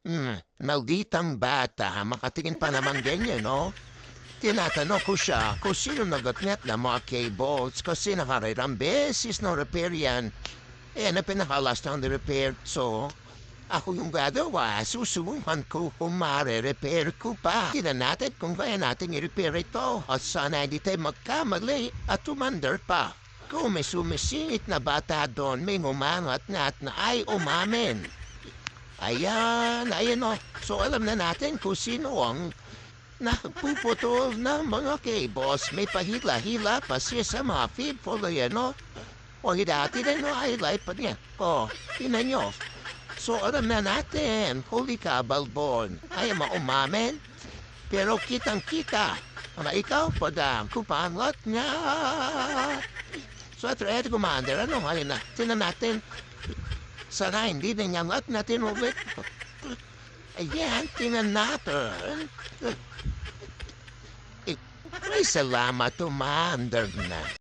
Hmm, malditang bata, makatingin pa naman ganyan, no? Tinatanong ko siya kung sino nagatnet ng mga cables kasi nakarilang beses na repair yan. Eh, na pinakalas ng repair. So, ako yung gagawa, susubukan ko kung mare-repair ko pa. Tignan natin kung kaya natin i-repair ito at sana hindi tayo magkamali at umandar pa. Kung may sumisingit na bata doon, may ngumangat na at na ay umamin. Ayan, ayan o. So alam na natin kung sino ang napuputol ng mga cables. May pahila-hila pa siya sa mga follow yan o. O dati na no highlight pa niya. O, tinan nyo. So alam na natin, huli ka, Balbon. Ay maumamin. Pero kitang-kita. Na ikaw pa dam, kupangot niya. So Red Commander, ano ngayon na? Tinan natin. Sana hindi na nyangat natin ulit. Ayan, tingnan natin. May salamat, Commander na.